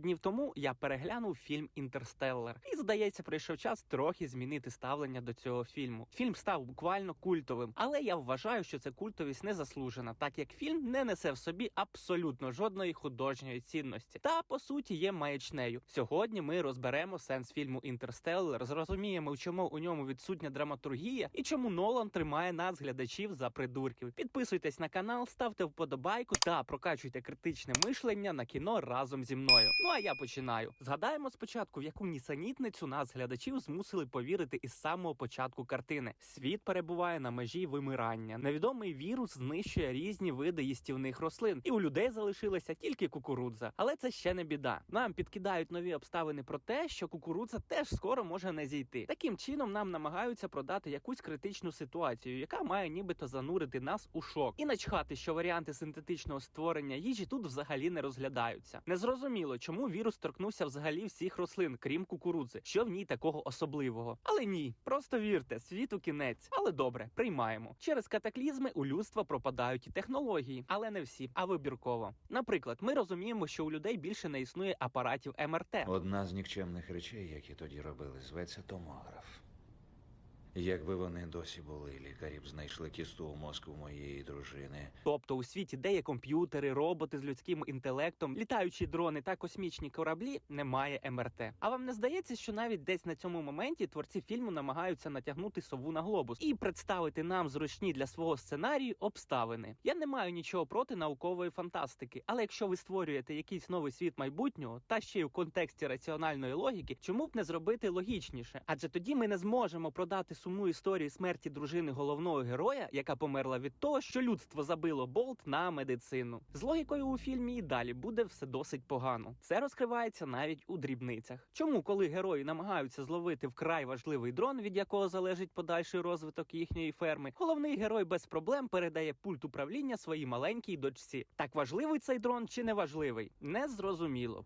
днів тому я переглянув фільм Інтерстеллар, і здається, прийшов час трохи змінити ставлення до цього фільму. Фільм став буквально культовим, але я вважаю, що ця культовість не заслужена, так як фільм не несе в собі абсолютно жодної художньої цінності, та по суті є маячнею. Сьогодні ми розберемо сенс фільму Інтерстеллар, зрозуміємо, чому у ньому відсутня драматургія і чому Нолан тримає нас, глядачів, за придурків. Підписуйтесь на канал, ставте вподобайку та прокачуйте критичне мишлення на кіно разом зі мною. А я починаю. Згадаємо спочатку, в яку нісенітницю нас глядачів змусили повірити із самого початку картини. Світ перебуває на межі вимирання. Невідомий вірус знищує різні види їстівних рослин, і у людей залишилася тільки кукурудза. Але це ще не біда. Нам підкидають нові обставини про те, що кукурудза теж скоро може не зійти. Таким чином нам намагаються продати якусь критичну ситуацію, яка має нібито занурити нас у шок. І начхати, що варіанти синтетичного створення їжі тут взагалі не розглядаються. Незрозуміло, чому вірус торкнувся взагалі всіх рослин, крім кукурудзи, що в ній такого особливого. Але ні, просто вірте, світу кінець. Але добре, приймаємо. Через катаклізми у людства пропадають і технології, але не всі, а вибірково. Наприклад, ми розуміємо, що у людей більше не існує апаратів МРТ. Одна з нікчемних речей, які тоді робили, зветься томограф. Якби вони досі були, лікарі б знайшли кісту у мозку моєї дружини. Тобто у світі, де є комп'ютери, роботи з людським інтелектом, літаючі дрони та космічні кораблі, немає МРТ. А вам не здається, що навіть десь на цьому моменті творці фільму намагаються натягнути сову на глобус і представити нам зручні для свого сценарію обставини? Я не маю нічого проти наукової фантастики, але якщо ви створюєте якийсь новий світ майбутнього, та ще й у контексті раціональної логіки, чому б не зробити логічніше? Адже тоді ми не зможемо продати сумну історію смерті дружини головного героя, яка померла від того, що людство забило болт на медицину. З логікою у фільмі і далі буде все досить погано. Це розкривається навіть у дрібницях. Чому, коли герої намагаються зловити вкрай важливий дрон, від якого залежить подальший розвиток їхньої ферми, головний герой без проблем передає пульт управління своїй маленькій дочці. Так важливий цей дрон чи не важливий? Не зрозуміло.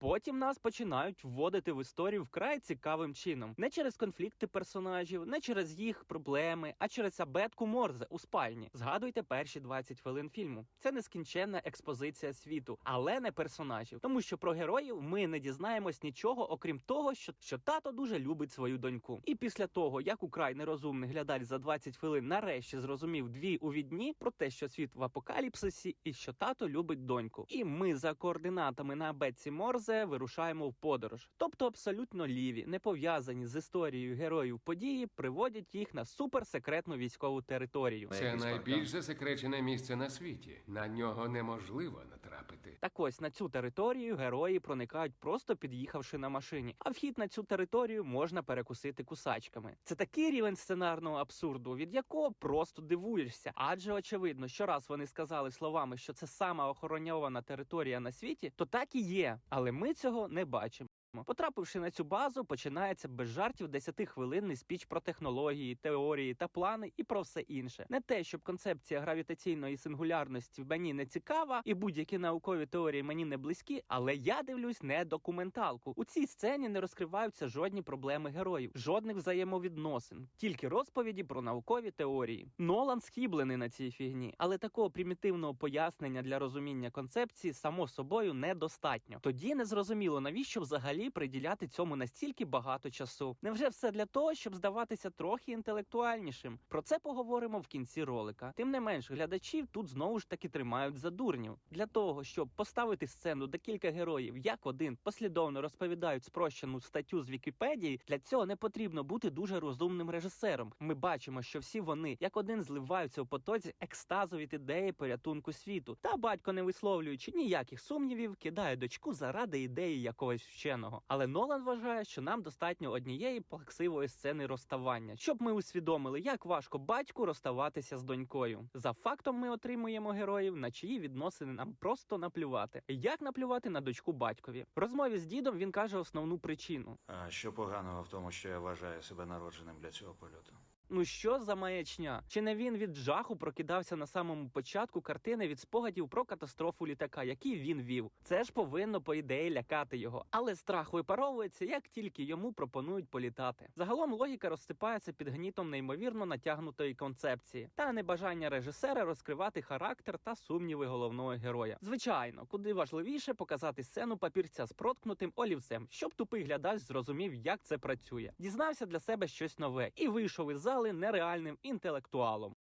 Потім нас починають вводити в історію вкрай цікавим чином, не через конфлікти персонажів, не через їх проблеми, а через абетку Морзе у спальні. Згадуйте перші 20 хвилин фільму. Це нескінченна експозиція світу, але не персонажів, тому що про героїв ми не дізнаємось нічого, окрім того, що, що тато дуже любить свою доньку. І після того, як украй нерозумний глядач за 20 хвилин нарешті зрозумів дві у відні про те, що світ в апокаліпсисі, і що тато любить доньку. І ми за координатами на абетці Морзе вирушаємо в подорож, тобто абсолютно ліві, не пов'язані з історією героїв події, приводять їх на суперсекретну військову територію. Це найбільш засекречене місце на світі. На нього неможливо натрапити. Так ось на цю територію герої проникають просто під'їхавши на машині. А вхід на цю територію можна перекусити кусачками. Це такий рівень сценарного абсурду, від якого просто дивуєшся. Адже очевидно, що раз вони сказали словами, що це сама охороньована територія на світі, то так і є. Але ми цього не бачимо. Потрапивши на цю базу, починається без жартів 10-хвилинний спіч про технології, теорії та плани і про все інше. Не те, щоб концепція гравітаційної сингулярності мені не цікава, і будь-які наукові теорії мені не близькі, але я дивлюсь не документалку. У цій сцені не розкриваються жодні проблеми героїв, жодних взаємовідносин, тільки розповіді про наукові теорії. Нолан схиблений на цій фігні, але такого примітивного пояснення для розуміння концепції само собою недостатньо. Тоді не зрозуміло, навіщо взагалі приділяти цьому настільки багато часу. Невже все для того, щоб здаватися трохи інтелектуальнішим? Про це поговоримо в кінці ролика. Тим не менш, глядачів тут знову ж таки тримають за дурнів для того, щоб поставити сцену, де кілька героїв, як один, послідовно розповідають спрощену статтю з Вікіпедії. Для цього не потрібно бути дуже розумним режисером. Ми бачимо, що всі вони як один зливаються в потоці екстазу від ідеї порятунку світу. Та батько, не висловлюючи ніяких сумнівів, кидає дочку заради ідеї якогось вченого. Але Нолан вважає, що нам достатньо однієї плаксивої сцени розставання, щоб ми усвідомили, як важко батьку розставатися з донькою. За фактом ми отримуємо героїв, на чиї відносини нам просто наплювати. Як наплювати на дочку батькові? В розмові з дідом він каже основну причину. А що поганого в тому, що я вважаю себе народженим для цього польоту? Ну що за маячня? Чи не він від жаху прокидався на самому початку картини від спогадів про катастрофу літака, який він вів? Це ж повинно по ідеї лякати його. Але страх випаровується, як тільки йому пропонують політати. Загалом логіка розсипається під гнітом неймовірно натягнутої концепції та небажання режисера розкривати характер та сумніви головного героя. Звичайно, куди важливіше показати сцену папірця з проткнутим олівцем, щоб тупий глядач зрозумів, як це працює. Дізнався для себе щось нове і вийшов із зали нереальним інтелектуалом.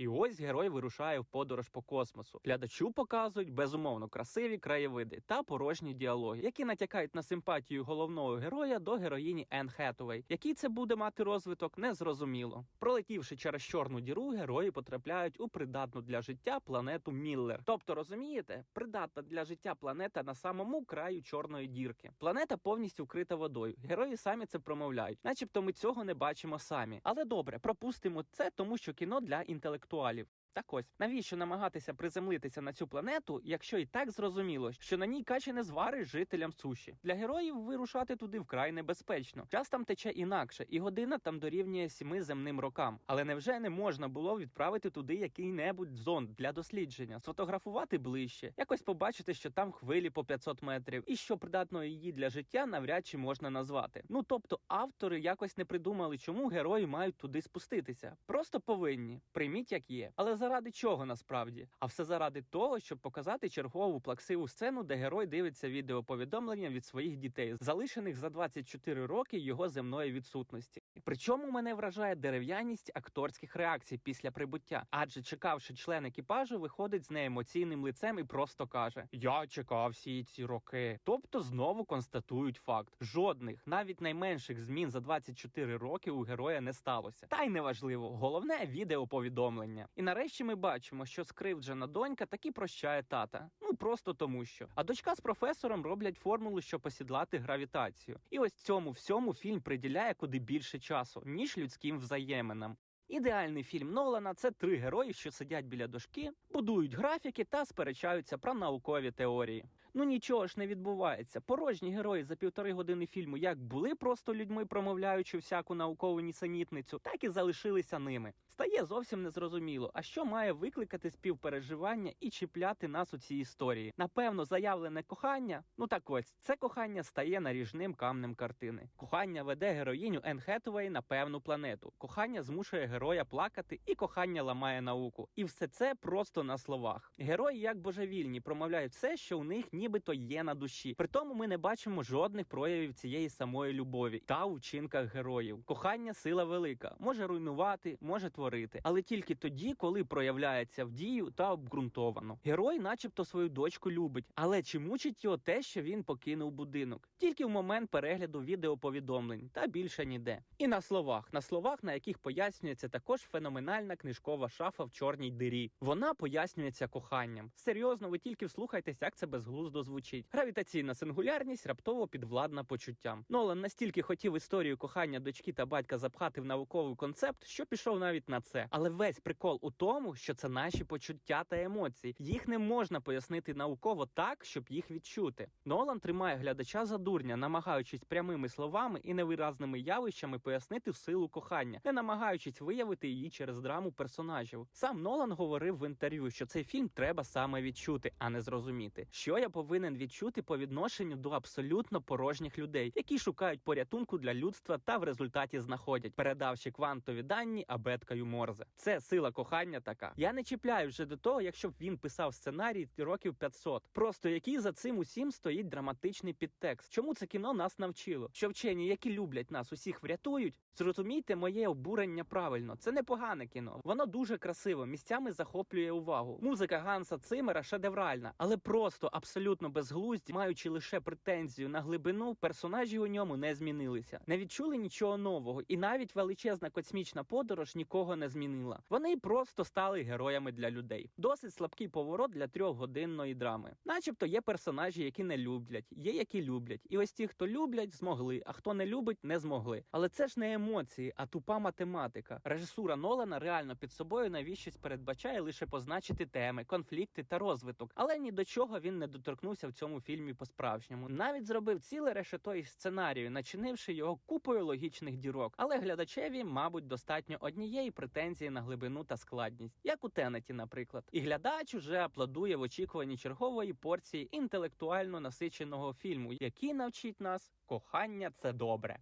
І ось герой вирушає в подорож по космосу. Глядачу показують безумовно красиві краєвиди та порожні діалоги, які натякають на симпатію головного героя до героїні Енн Хетовей. Який це буде мати розвиток, незрозуміло. Пролетівши через чорну діру, герої потрапляють у придатну для життя планету Міллер. Тобто, розумієте, придатна для життя планета на самому краю чорної дірки. Планета повністю вкрита водою. Герої самі це промовляють, начебто ми цього не бачимо самі. Але добре, пропустимо це, тому що кіно для інтелектуалів. Porto Так ось навіщо намагатися приземлитися на цю планету, якщо і так зрозуміло, що на ній каші не звариш жителям суші. Для героїв вирушати туди вкрай небезпечно. Час там тече інакше, і година там дорівнює сіми земним рокам. Але невже не можна було відправити туди який-небудь зонд для дослідження, сфотографувати ближче, якось побачити, що там хвилі по 500 метрів, і що придатної її для життя навряд чи можна назвати. Ну тобто автори якось не придумали, чому герої мають туди спуститися. Просто повинні прийміть як є. Але заради чого насправді? А все заради того, щоб показати чергову плаксиву сцену, де герой дивиться відеоповідомлення від своїх дітей, залишених за 24 роки його земної відсутності. Причому мене вражає дерев'яність акторських реакцій після прибуття, адже чекавши член екіпажу, виходить з неемоційним лицем і просто каже: Я чекав всі ці роки. Тобто знову констатують факт: жодних, навіть найменших змін за 24 роки у героя не сталося. Та й неважливо, головне відеоповідомлення. І нарешті ми бачимо, що скривджена донька таки прощає тата. Ну просто тому що. А дочка з професором роблять формулу, щоб посідлати гравітацію. І ось цьому всьому фільм приділяє куди більше часу, ніж людським взаєминам. Ідеальний фільм Нолана це три герої, що сидять біля дошки, будують графіки та сперечаються про наукові теорії. Ну нічого ж не відбувається. Порожні герої за півтори години фільму як були просто людьми, промовляючи всяку наукову нісенітницю, так і залишилися ними. Стає зовсім незрозуміло, а що має викликати співпереживання і чіпляти нас у цій історії. Напевно, заявлене кохання. Ну так ось це кохання стає наріжним камнем картини. Кохання веде героїню Хетуей на певну планету. Кохання змушує героя плакати, і кохання ламає науку. І все це просто на словах. Герої, як божевільні, промовляють все, що у них нібито є на душі. При тому ми не бачимо жодних проявів цієї самої любові та вчинках героїв. Кохання сила велика, може руйнувати, може творити, але тільки тоді, коли проявляється в дію та обґрунтовано. Герой, начебто, свою дочку любить, але чи мучить його те, що він покинув будинок? Тільки в момент перегляду відеоповідомлень та більше ніде. І на словах, на словах, на яких пояснюється також феноменальна книжкова шафа в чорній дирі. Вона пояснюється коханням. Серйозно, ви тільки вслухайтесь, як це безглуздо звучить. Гравітаційна сингулярність раптово підвладна почуттям. Нолан настільки хотів історію кохання дочки та батька запхати в науковий концепт, що пішов навіть на це. Але весь прикол у тому, що це наші почуття та емоції. Їх не можна пояснити науково так, щоб їх відчути. Нолан тримає глядача за дурня, намагаючись прямими словами і невиразними явищами пояснити силу кохання, не намагаючись виявити її через драму персонажів. Сам Нолан говорив в інтерв'ю, що цей фільм треба саме відчути, а не зрозуміти. Що я повинен відчути по відношенню до абсолютно порожніх людей, які шукають порятунку для людства та в результаті знаходять, передавши квантові дані абеткою Морзе. Це сила кохання така. Я не чіпляю вже до того, якщо б він писав сценарій років 500. Просто який за цим усім стоїть драматичний підтекст. Чому це кіно нас навчило? Що вчені, які люблять нас, усіх врятують. Зрозумійте моє обурення правильно. Це не погане кіно. Воно дуже красиво, місцями захоплює увагу. Музика Ганса Цимера шедевральна, але просто абсолютно безглузді, маючи лише претензію на глибину, персонажі у ньому не змінилися, не відчули нічого нового, і навіть величезна космічна подорож нікого не змінила. Вони просто стали героями для людей. Досить слабкий поворот для трьохгодинної драми. Начебто є персонажі, які не люблять, є які люблять. І ось ті, хто люблять, змогли, а хто не любить, не змогли. Але це ж не емоції, а тупа математика. Режисура Нолана реально під собою навіщось передбачає лише позначити теми, конфлікти та розвиток, але ні до чого він не доторкнувся торкнувся в цьому фільмі по-справжньому. Навіть зробив ціле решето із сценарію, начинивши його купою логічних дірок. Але глядачеві, мабуть, достатньо однієї претензії на глибину та складність, як у Тенеті, наприклад. І глядач уже аплодує в очікуванні чергової порції інтелектуально насиченого фільму, який навчить нас кохання це добре.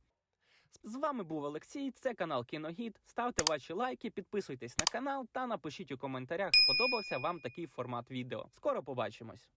З вами був Олексій. Це канал Кіногід. Ставте ваші лайки, підписуйтесь на канал та напишіть у коментарях, сподобався вам такий формат відео. Скоро побачимось.